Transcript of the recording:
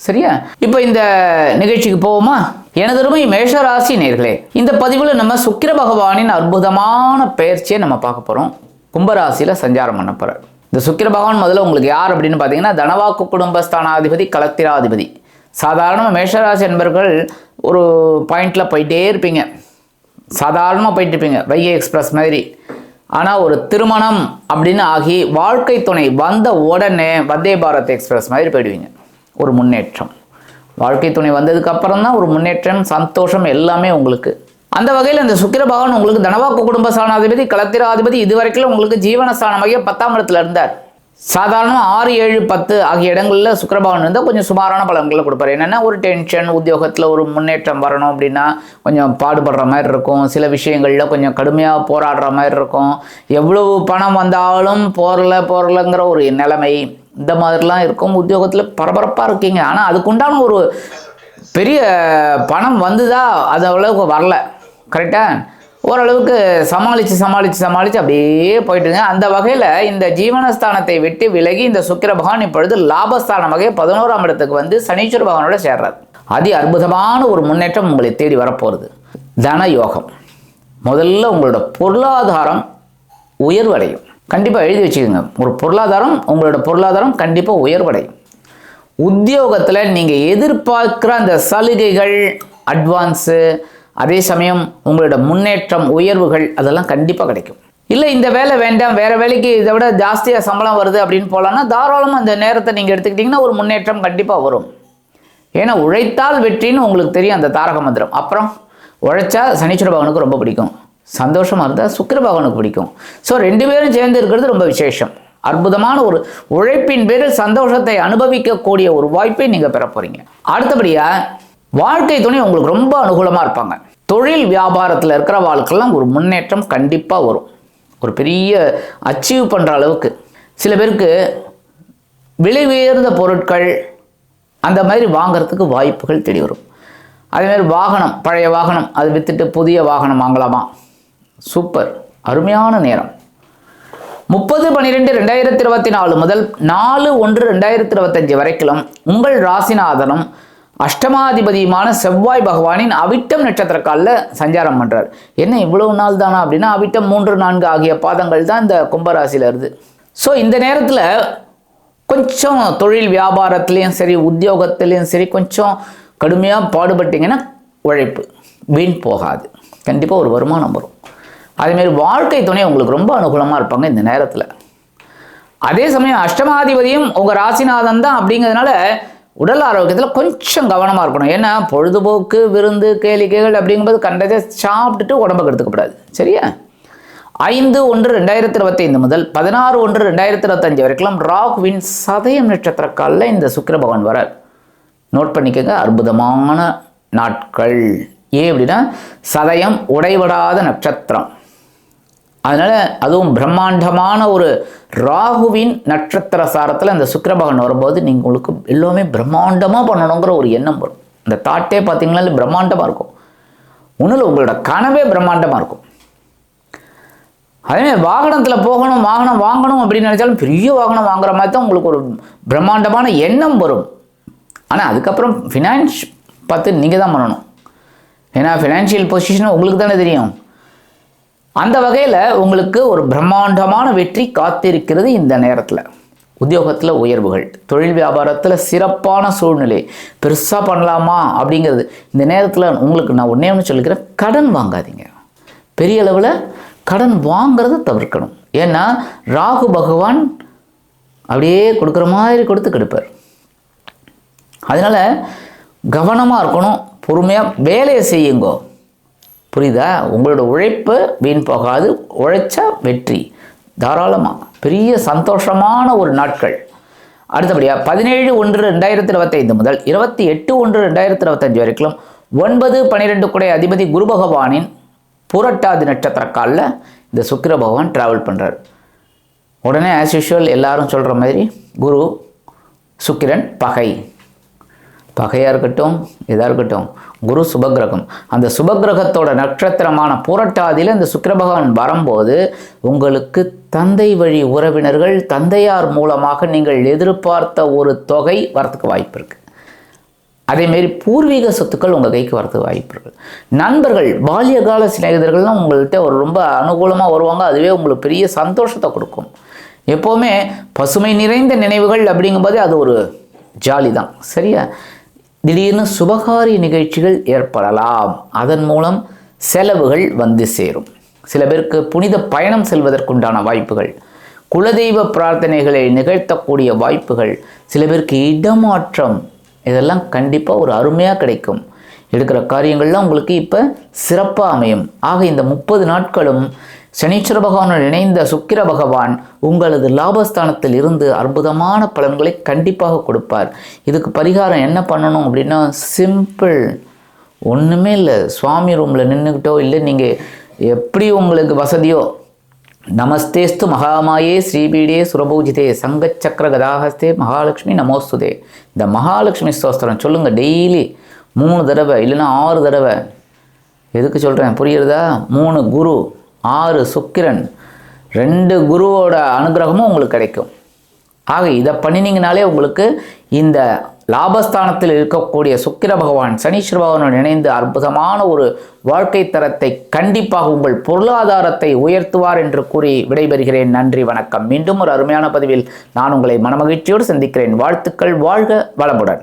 சரியா? இப்போ இந்த நிகழ்ச்சிக்கு போவோமா? எனதருமை மேஷராசி நேர்களே இந்த பதிவில் நம்ம சுக்கிர பகவானின் அற்புதமான பெயர்ச்சியை நம்ம பார்க்க போகிறோம் கும்பராசியில் சஞ்சாரம் பண்ண போகிறார் இந்த சுக்கிர பகவான் முதல்ல உங்களுக்கு யார் அப்படின்னு பார்த்தீங்கன்னா தனவாக்கு குடும்பஸ்தானாதிபதி கலத்திராதிபதி. சாதாரணமாக மேஷராசி என்பர்கள் ஒரு பாயிண்டில் போயிட்டே இருப்பீங்க. சாதாரணமாக போயிட்டு இருப்பீங்க வைகை எக்ஸ்பிரஸ் மாதிரி. ஆனால் ஒரு திருமணம் அப்படின்னு ஆகி வாழ்க்கை துணை வந்த உடனே வந்தே பாரத் எக்ஸ்பிரஸ் மாதிரி போயிடுவீங்க. ஒரு முன்னேற்றம். வாழ்க்கை துணை வந்ததுக்கு அப்புறம் தான் ஒரு முன்னேற்றம் சந்தோஷம் எல்லாமே உங்களுக்கு. அந்த வகையில் இந்த சுக்கிர பகவான் உங்களுக்கு தனவாக்கு குடும்ப சாணாதிபதி கலத்திராதிபதி இதுவரைக்கும் உங்களுக்கு ஜீவன ஸ்தானமாகிய பத்தாம் இடத்துல இருந்தார். சாதாரணமாக ஆறு ஏழு பத்து ஆகிய இடங்களில் சுக்கிரபவன் இருந்தால் கொஞ்சம் சுமாரான பலன்களை கொடுப்பாரு. என்னென்னா ஒரு டென்ஷன் உத்தியோகத்தில் ஒரு முன்னேற்றம் வரணும் அப்படின்னா கொஞ்சம் பாடுபடுற மாதிரி இருக்கும். சில விஷயங்களில் கொஞ்சம் கடுமையாக போராடுற மாதிரி இருக்கும். எவ்வளவு பணம் வந்தாலும் போரல போரலைங்கிற ஒரு நிலைமை இந்த மாதிரிலாம் இருக்கும். உத்தியோகத்தில் பரபரப்பாக இருக்கீங்க. ஆனால் அதுக்குண்டான ஒரு பெரிய பணம் வந்துதா அது அவ்வளவுக்கு வரல. கரெக்டாக ஓரளவுக்கு சமாளித்து சமாளித்து சமாளித்து அப்படியே போயிட்டுங்க. அந்த வகையில் இந்த ஜீவனஸ்தானத்தை விட்டு விலகி இந்த சுக்கிர பகவான் இப்பொழுது லாபஸ்தானமாக பதினோராம் இடத்துக்கு வந்து சனீஸ்வர பகவானோட சேர்றார். அதி அற்புதமான ஒரு முன்னேற்றம் உங்களை தேடி வரப்போகிறது தன யோகம் முதல்ல உங்களோட பொருளாதாரம் உயர்வடையும். கண்டிப்பாக எழுதி வச்சுக்கோங்க. ஒரு பொருளாதாரம் உங்களோட பொருளாதாரம் கண்டிப்பாக உயர்வடையும். உத்தியோகத்தில் நீங்கள் எதிர்பார்க்குற அந்த சலுகைகள் அட்வான்ஸு அதே சமயம் உங்களோட முன்னேற்றம் உயர்வுகள் அதெல்லாம் கண்டிப்பாக கிடைக்கும். இல்லை இந்த வேலை வேண்டாம் வேறு வேலைக்கு இதை விட ஜாஸ்தியாக சம்பளம் வருது அப்படின்னு போகலான்னா தாராளமாக அந்த நேரத்தை நீங்கள் எடுத்துக்கிட்டிங்கன்னா ஒரு முன்னேற்றம் கண்டிப்பாக வரும். ஏன்னா உழைத்தால் வெற்றின்னு உங்களுக்கு தெரியும் அந்த தாரக மந்திரம். அப்புறம் உழைச்சா சனீஸ்வர பகவானுக்கு ரொம்ப பிடிக்கும். சந்தோஷமாக இருந்தால் சுக்கர பகவானுக்கு பிடிக்கும். ஸோ ரெண்டு பேரும் சேர்ந்து இருக்கிறது ரொம்ப விசேஷம். அற்புதமான ஒரு உழைப்பின் பேரில் சந்தோஷத்தை அனுபவிக்கக்கூடிய ஒரு வாய்ப்பை நீங்கள் பெற போகிறீங்க அடுத்தபடியாக வாழ்க்கை துணை உங்களுக்கு ரொம்ப அனுகூலமாக இருப்பாங்க. தொழில் வியாபாரத்தில் இருக்கிற வாழ்க்கைலாம் ஒரு முன்னேற்றம் கண்டிப்பாக வரும். ஒரு பெரிய அச்சீவ் பண்ணுற அளவுக்கு. சில பேருக்கு விலை உயர்ந்த பொருட்கள் அந்த மாதிரி வாங்கிறதுக்கு வாய்ப்புகள் தேடி வரும். அதேமாதிரி வாகனம் பழைய வாகனம் அது விற்றுட்டு புதிய வாகனம் வாங்கலாமா? சூப்பர். அருமையான நேரம். முப்பது பன்னிரெண்டு ரெண்டாயிரத்தி இருபத்தி நாலு முதல் நாலு ஒன்று ரெண்டாயிரத்தி இருபத்தஞ்சு வரைக்கும் உங்கள் ராசிநாதனும் அஷ்டமாதிபதியுமான செவ்வாய் பகவானின் அவிட்டம் நட்சத்திர காலில் சஞ்சாரம் பண்ணுறார் என்ன இவ்வளவு நாள் தானா அப்படின்னா அவிட்டம் மூன்று நான்கு ஆகிய பாதங்கள் தான் இந்த கும்பராசியில் இருது ஸோ இந்த நேரத்தில் கொஞ்சம் தொழில் வியாபாரத்துலேயும் சரி உத்தியோகத்துலேயும் சரி கொஞ்சம் கடுமையாக பாடுபட்டீங்கன்னா உழைப்பு வீண் போகாது. கண்டிப்பாக ஒரு வருமானம் வரும். அதேமாரி வாழ்க்கை துணை உங்களுக்கு ரொம்ப அனுகூலமாக இருப்பாங்க இந்த நேரத்தில். அதே சமயம் அஷ்டமாதிபதியும் உங்கள் ராசிநாதன் தான் அப்படிங்கிறதுனால உடல் ஆரோக்கியத்தில் கொஞ்சம் கவனமாக இருக்கணும். ஏன்னா பொழுதுபோக்கு விருந்து கேளிக்கைகள் அப்படிங்கும்போது கண்டதை சாப்பிட்டுட்டு உடம்புக்கு எடுத்துக்கப்படாது சரியா? ஐந்து ஒன்று ரெண்டாயிரத்தி இருபத்தைந்து முதல் பதினாறு ஒன்று ரெண்டாயிரத்தி இருபத்தஞ்சு வரைக்கும் ராகுவின் சதயம் நட்சத்திர காலில் இந்த சுக்கிர பகவான் வரார். நோட் பண்ணிக்கோங்க அற்புதமான நாட்கள். ஏன் அப்படின்னா சதயம் உடைபடாத நட்சத்திரம். அதனால் அதுவும் பிரம்மாண்டமான ஒரு ராகுவின் நட்சத்திர சாரத்தில் அந்த சுக்கரபகன் வரும்போது நீங்கள் உங்களுக்கு எல்லாமே பிரம்மாண்டமாக பண்ணணுங்கிற ஒரு எண்ணம் வரும். இந்த தாட்டே பார்த்தீங்கன்னா பிரம்மாண்டமாக இருக்கும். ஒன்றில் உங்களோட கனவே பிரம்மாண்டமாக இருக்கும். அதே வாகனத்தில் போகணும் வாகனம் வாங்கணும் அப்படின்னு நினச்சாலும் பெரிய வாகனம் வாங்குற மாதிரி தான் உங்களுக்கு ஒரு பிரம்மாண்டமான எண்ணம் வரும். ஆனால் அதுக்கப்புறம் ஃபினான்ஸ் பார்த்து நீங்கள் தான் பண்ணணும். ஏன்னா ஃபினான்ஷியல் பொசிஷன் உங்களுக்கு தானே தெரியும். அந்த வகையில் உங்களுக்கு ஒரு பிரம்மாண்டமான வெற்றி காத்திருக்கிறது இந்த நேரத்தில். உத்தியோகத்தில் உயர்வுகள் தொழில் வியாபாரத்தில் சிறப்பான சூழ்நிலை பெருசாக பண்ணலாமா அப்படிங்கிறது. இந்த நேரத்தில் உங்களுக்கு நான் ஒன்றே ஒன்று சொல்லிக்கிறேன் கடன் வாங்காதீங்க. பெரிய அளவில் கடன் வாங்கிறத தவிர்க்கணும். ஏன்னா ராகு பகவான் அப்படியே கொடுக்குற மாதிரி கொடுத்து கெடுப்பார். அதனால் கவனமாக இருக்கணும் பொறுமையாக வேலையை செய்யுங்கோ. புரியுதா? உங்களோட உழைப்பு வீண் போகாது. உழைச்சா வெற்றி. தாராளமாக பெரிய சந்தோஷமான ஒரு நாட்கள். அடுத்தபடியாக பதினேழு ஒன்று ரெண்டாயிரத்தி இருபத்தைந்து முதல் இருபத்தி எட்டு ஒன்று ரெண்டாயிரத்தி இருபத்தஞ்சு வரைக்கும் ஒன்பது பன்னிரெண்டு குடை அதிபதி குரு பகவானின் புரட்டாதி நட்சத்திர காலில் இந்த சுக்கிர பகவான் ட்ராவல் பண்ணுறார் உடனே ஆஸ் யூஷுவல் எல்லாரும் சொல்கிற மாதிரி குரு சுக்கிரன் பகை. பகையாக இருக்கட்டும் இதாக இருக்கட்டும் குரு சுபகிரகம் அந்த சுபகிரகத்தோட நட்சத்திரமான புரட்டாதியில் இந்த சுக்கிர பகவான் வரும்போது உங்களுக்கு தந்தை வழி உறவினர்கள் தந்தையார் மூலமாக நீங்கள் எதிர்பார்த்த ஒரு தொகை வரத்துக்கு வாய்ப்பு இருக்குது அதேமாரி பூர்வீக சொத்துக்கள் உங்கள் கைக்கு வரதுக்கு வாய்ப்பு இருக்குது நண்பர்கள் பால்ய கால சிநேகிதர்கள்லாம் உங்கள்கிட்ட ஒரு ரொம்ப அனுகூலமாக வருவாங்க அதுவே உங்களுக்கு பெரிய சந்தோஷத்தை கொடுக்கும். எப்போவுமே பசுமை நிறைந்த நினைவுகள் அப்படிங்கும்போதே அது ஒரு ஜாலி தான் சரியா? திடீர்னு சுபகாரிய நிகழ்ச்சிகள் ஏற்படலாம். அதன் மூலம் செலவுகள் வந்து சேரும். சில பேருக்கு புனித பயணம் செல்வதற்குண்டான வாய்ப்புகள் குலதெய்வ பிரார்த்தனைகளை நிகழ்த்தக்கூடிய வாய்ப்புகள் சில பேருக்கு இடமாற்றம் இதெல்லாம் கண்டிப்பாக ஒரு அருமையாக கிடைக்கும். எடுக்கிற காரியங்கள்லாம் உங்களுக்கு இப்போ சிறப்பாக அமையும். ஆக இந்த முப்பது நாட்களும் சனீஸ்வர பகவானுடன் இணைந்த சுக்கிர பகவான் உங்களது லாபஸ்தானத்தில் இருந்து அற்புதமான பலன்களை கண்டிப்பாக கொடுப்பார். இதுக்கு பரிகாரம் என்ன பண்ணணும் அப்படின்னா சிம்பிள் ஒன்றுமே இல்லை. சுவாமி ரூமில் நின்றுக்கிட்டோ இல்லை நீங்கள் எப்படி உங்களுக்கு வசதியோ. நமஸ்தேஸ்து மகாமாயே ஸ்ரீபீடே சுரபூஜிதே சங்கச்சக்கர கதாஹஸ்தே மகாலட்சுமி நமோஸ்துதே. இந்த மகாலட்சுமி ஸ்தோஸ்திரம் சொல்லுங்கள் டெய்லி. மூணு தடவை இல்லைன்னா ஆறு தடவை. எதுக்கு சொல்கிறேன் புரியுறதா? மூணு குரு. ஆறு சுக்கிரன் ரெண்டு குருவோட அனுகிரகமும் உங்களுக்கு கிடைக்கும். ஆக இதை பண்ணினீங்கனாலே உங்களுக்கு இந்த லாபஸ்தானத்தில் இருக்கக்கூடிய சுக்கிர பகவான் சனீஸ்வர பகவானுடன் இணைந்து அற்புதமான ஒரு வாழ்க்கை தரத்தை கண்டிப்பாக உங்கள் பொருளாதாரத்தை உயர்த்துவார் என்று கூறி விடைபெறுகிறேன். நன்றி வணக்கம். மீண்டும் ஒரு அருமையான பதிவில் நான் உங்களை மனமகிழ்ச்சியோடு சந்திக்கிறேன். வாழ்த்துக்கள் வாழ்க வளமுடன்.